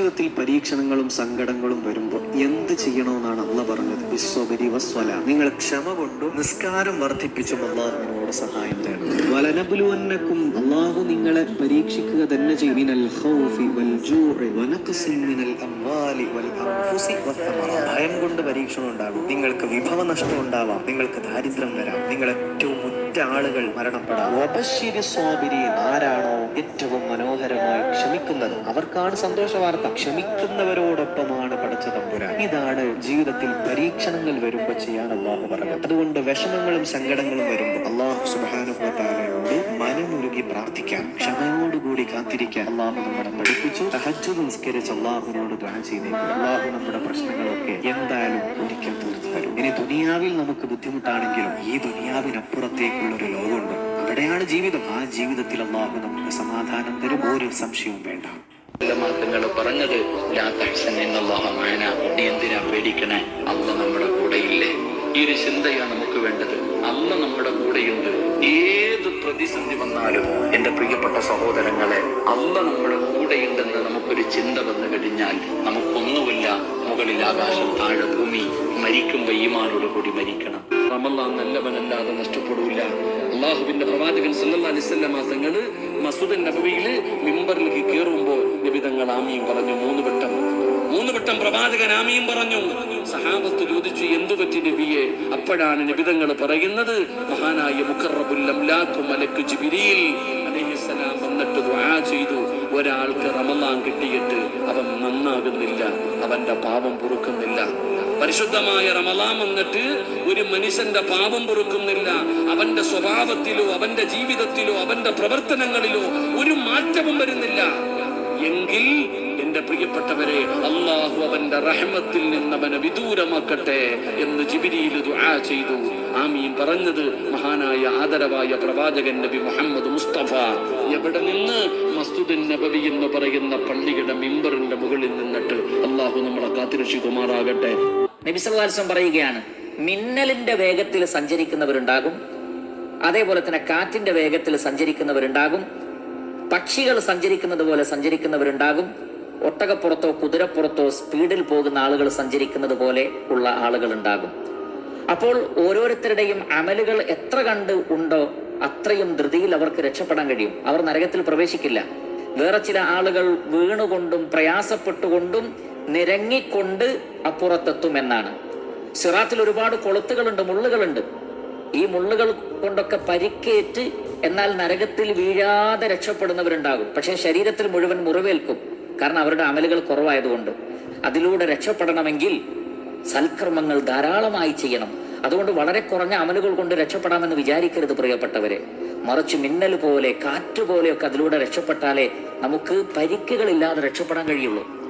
ജീവിതത്തിൽ പരീക്ഷണങ്ങളും സങ്കടങ്ങളും വരുമ്പോൾ എന്ത് ചെയ്യണമെന്നാണ് അല്ല പറഞ്ഞത്? വിശ്വബരി നിങ്ങൾ ക്ഷമ കൊണ്ടും നിസ്കാരം വർദ്ധിപ്പിച്ചും അള്ളാഹുവിനോട് സഹായം തേടും. വലനബുലുവന്നക്കും അള്ളാഹു നിങ്ങളെ പരീക്ഷിക്കുക തന്നെ ചെയ്യും. ഭയം കൊണ്ട് പരീക്ഷണം ഉണ്ടാകും. നിങ്ങൾക്ക് വിഭവ നഷ്ടം ഉണ്ടാവാം. നിങ്ങൾക്ക് ദാരിദ്ര്യം വരാം. നിങ്ങൾ ഏറ്റവും ഉറ്റ ആളുകൾ മരണപ്പെടാം. ആരാണോ ഏറ്റവും മനോഹരമായി ക്ഷമിക്കുന്നത്? അവർക്കാണ് സന്തോഷ വാർത്ത ക്ഷമിക്കുന്നവരോടൊപ്പമാണ് പഠിച്ച തമ്പുരാൻ. ഇതാണ് ജീവിതത്തിൽ പരീക്ഷണങ്ങൾ വരുമ്പോൾ ചെയ്യാൻ അള്ളാഹു പറഞ്ഞത്. അതുകൊണ്ട് വിഷമങ്ങളും സങ്കടങ്ങളും വരുമ്പോൾ അള്ളാഹു സുബാനുഭവത്താലയോട് മനമുരുകി പ്രാർത്ഥിക്കാൻ ക്ഷമയോടുകൂടി കാത്തിരിക്കാൻ അള്ളാഹു നമ്മളെ പഠിപ്പിച്ചു. സഹജ നിസ്കരിച്ച് അള്ളാഹുവിനോട് ദ്വാ ചെയ്തേക്കും. അള്ളാഹു നമ്മുടെ പ്രശ്നങ്ങളൊക്കെ എന്തായാലും ഒരിക്കൽ തീർത്തു തരും. ഇനി ദുനിയാവിൽ നമുക്ക് ബുദ്ധിമുട്ടാണെങ്കിലും ഈ ദുനിയാവിനപ്പുറത്തേക്കുള്ള ഒരു ലോകമുണ്ട്. അവിടെയാണ് ജീവിതം. ആ ജീവിതത്തിൽ അള്ളാഹു നമുക്ക് സമാധാനം തരും. ഒരു സംശയവും വേണ്ട. മാർഗങ്ങൾ പറഞ്ഞത്. നീ എന്തിനാ പേടിക്കണേ? അല്ല നമ്മുടെ കൂടെയില്ലേ? ഈ ഒരു ചിന്തയാണ് നമുക്ക് വേണ്ടത്. അല്ല നമ്മുടെ കൂടെയുണ്ട്. ഏത് പ്രതിസന്ധി വന്നാലും എന്റെ പ്രിയപ്പെട്ട സഹോദരങ്ങളെ അല്ല നമ്മുടെ കൂടെയുണ്ടെന്ന് നമുക്കൊരു ചിന്ത വന്നു കഴിഞ്ഞാൽ നമുക്കൊന്നുമില്ല. മുകളിൽ ആകാശം താഴെ ഭൂമി മരിക്കുമ്പോ ഈമാനോട് കൂടി മരിക്കണം. റമല്ലാൻ നല്ലവനല്ലാതെ നഷ്ടപ്പെടൂല. അള്ളാഹുവിന്റെ പ്രവാചകൻ സല്ലല്ലാഹു അലൈഹി വസല്ലം തങ്ങൾ മസൂദൻ നബിയിൽ മിമ്പറിലേക്ക് കയറുമ്പോൾ നബിതങ്ങൾ ആമിയും പറഞ്ഞു മൂന്ന് വട്ടം. മൂന്ന് വട്ടം പ്രവാചകൻ ആമിയും പറഞ്ഞു. സഹാബത്ത് ചോദിച്ചു എന്തു പറ്റി നബിയെ? അപ്പോഴാണ് നബിതങ്ങൾ പറയുന്നത് മഹാനായ മുഖറബുൽ അംലാഖു മലക്ക് ജിബിരിയിൽ അലൈഹിസ്സലാം വന്നിട്ട് ദുആ ചെയ്തു. ഒരാൾക്ക് റമദാൻ കിട്ടിയിട്ട് അവൻ നന്നാകുന്നില്ല അവന്റെ പാപം പൊറുക്കുന്നില്ല. പരിശുദ്ധമായ റമലാം വന്നിട്ട് ഒരു മനുഷ്യന്റെ പാപം പൊറുക്കുന്നില്ല. അവന്റെ സ്വഭാവത്തിലോ അവന്റെ ജീവിതത്തിലോ അവന്റെ പ്രവർത്തനങ്ങളിലോ ഒരു മാറ്റവും വരുന്നില്ല. എങ്കിൽ എന്റെ പ്രിയപ്പെട്ടവരെ അള്ളാഹു അവന്റെ റഹ്മത്തിൽ നിന്ന് അവനെ വിദൂരമാക്കട്ടെ എന്ന് ജിബിരിയിൽ ദുആ ചെയ്തു. ആമീൻ. പറഞ്ഞത് മഹാനായ ആദരവായ പ്രവാചകൻ നബി മുഹമ്മദ് മുസ്തഫ. എവിടെ നിന്ന് മസ്തുദിൻ നബവി എന്ന് പറയുന്ന പള്ളിയുടെ മിമ്പറിന്റെ മുകളിൽ നിന്നിട്ട് അള്ളാഹു നമ്മളെ കാത്തിരക്ഷിക്കുമാറാകട്ടെ. നബിസം പറയുകയാണ് മിന്നലിന്റെ വേഗത്തിൽ സഞ്ചരിക്കുന്നവരുണ്ടാകും അതേപോലെ തന്നെ കാറ്റിന്റെ വേഗത്തിൽ സഞ്ചരിക്കുന്നവരുണ്ടാകും പക്ഷികൾ സഞ്ചരിക്കുന്നത് പോലെ സഞ്ചരിക്കുന്നവരുണ്ടാകും ഒട്ടകപ്പുറത്തോ കുതിരപ്പുറത്തോ സ്പീഡിൽ പോകുന്ന ആളുകൾ സഞ്ചരിക്കുന്നത് പോലെ ഉള്ള ആളുകൾ ഉണ്ടാകും. അപ്പോൾ ഓരോരുത്തരുടെയും അമലുകൾ എത്ര കണ്ട് ഉണ്ടോ അത്രയും ധൃതിയിൽ അവർക്ക് രക്ഷപ്പെടാൻ കഴിയും. അവർ നരകത്തിൽ പ്രവേശിക്കില്ല. വേറെ ചില ആളുകൾ വീണുകൊണ്ടും പ്രയാസപ്പെട്ടുകൊണ്ടും നിരങ്ങിക്കൊണ്ട് അപ്പുറത്തെത്തും എന്നാണ്. സിറാത്തിൽ ഒരുപാട് കൊളുത്തുകളുണ്ട് മുള്ളുകളുണ്ട്. ഈ മുള്ളുകൾ കൊണ്ടൊക്കെ പരിക്കേറ്റ് എന്നാൽ നരകത്തിൽ വീഴാതെ രക്ഷപ്പെടുന്നവരുണ്ടാകും. പക്ഷേ ശരീരത്തിൽ മുഴുവൻ മുറിവേൽക്കും. കാരണം അവരുടെ അമലുകൾ കുറവായതുകൊണ്ട്. അതിലൂടെ രക്ഷപ്പെടണമെങ്കിൽ സൽക്രമങ്ങൾ ധാരാളമായി ചെയ്യണം. അതുകൊണ്ട് വളരെ കുറഞ്ഞ അമലുകൾ കൊണ്ട് രക്ഷപ്പെടാമെന്ന് വിചാരിക്കരുത് പ്രിയപ്പെട്ടവരെ. മറിച്ച് മിന്നൽ പോലെ കാറ്റ് പോലെയൊക്കെ അതിലൂടെ രക്ഷപ്പെട്ടാലേ നമുക്ക് പരിക്കുകളില്ലാതെ രക്ഷപ്പെടാൻ കഴിയുള്ളൂ.